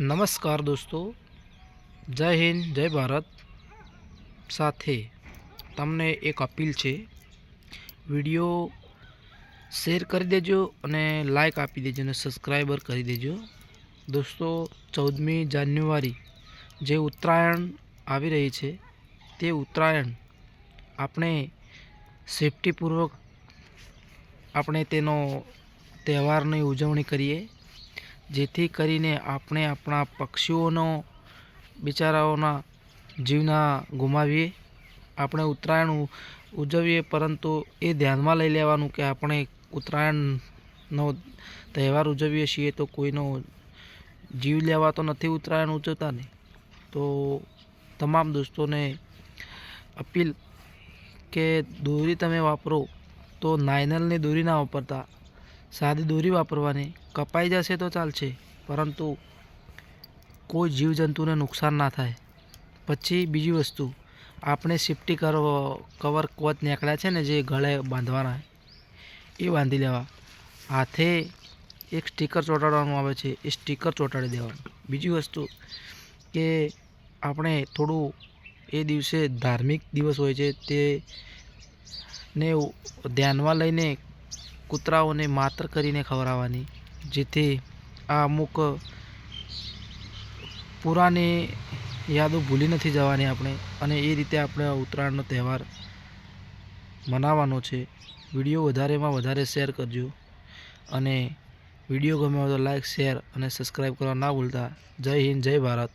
નમસ્કાર દોસ્તો, જય હિન્દ, જય ભારત. સાથે તમને એક અપીલ છે, વીડિયો શેર કરી દેજો અને લાઈક આપી દેજો અને સબસ્ક્રાઈબર કરી દેજો. દોસ્તો, ચૌદમી જાન્યુઆરી જે ઉત્તરાયણ આવી રહી છે, તે ઉત્તરાયણ આપણે સેફટીપૂર્વક આપણે તેનો તહેવારની ઉજવણી કરીએ. જેથી કરીને આપણે આપણા પક્ષીઓનો, બિચારાઓના જીવના ગુમાવીએ. આપણે ઉત્તરાયણ ઉજવીએ, પરંતુ એ ધ્યાનમાં લઈ લેવાનું કે આપણે ઉત્તરાયણનો તહેવાર ઉજવીએ છીએ તો કોઈનો જીવ લેવા તો નથી ઉત્તરાયણ ઉજવતા ને તો તમામ દોસ્તોને અપીલ કે દોરી તમે વાપરો તો નાયનલની દોરી ના વાપરતા. સાદી દોરી વાપરવાની. કપાઈ જશે તો ચાલશે, પરંતુ કોઈ જીવજંતુને નુકસાન ના થાય. પછી બીજી વસ્તુ, આપણે સેફટી કર કવર કોચ નીકળ્યા છે ને જે ગળે બાંધવાના એ બાંધી લેવા. હાથે એક સ્ટીકર ચોંટાડવાનું આવે છે, એ સ્ટીકર ચોંટાડી દેવાનું. બીજી વસ્તુ કે આપણે થોડું એ દિવસે ધાર્મિક દિવસ હોય છે તે ને ધ્યાનમાં લઈને કૂતરાઓને માત્ર કરીને ખવડાવવાની. જેથી આ અમુક પુરાની યાદો ભૂલી નથી જવાની આપણે અને એ રીતે આપણે ઉત્તરાયણનો તહેવાર મનાવવાનો છે. વીડિયો વધારેમાં વધારે શેર કરજો અને વીડિયો ગમ્યો તો લાઈક, શેર અને સબસ્ક્રાઈબ કરવા ના ભૂલતા. જય હિન્દ, જય ભારત.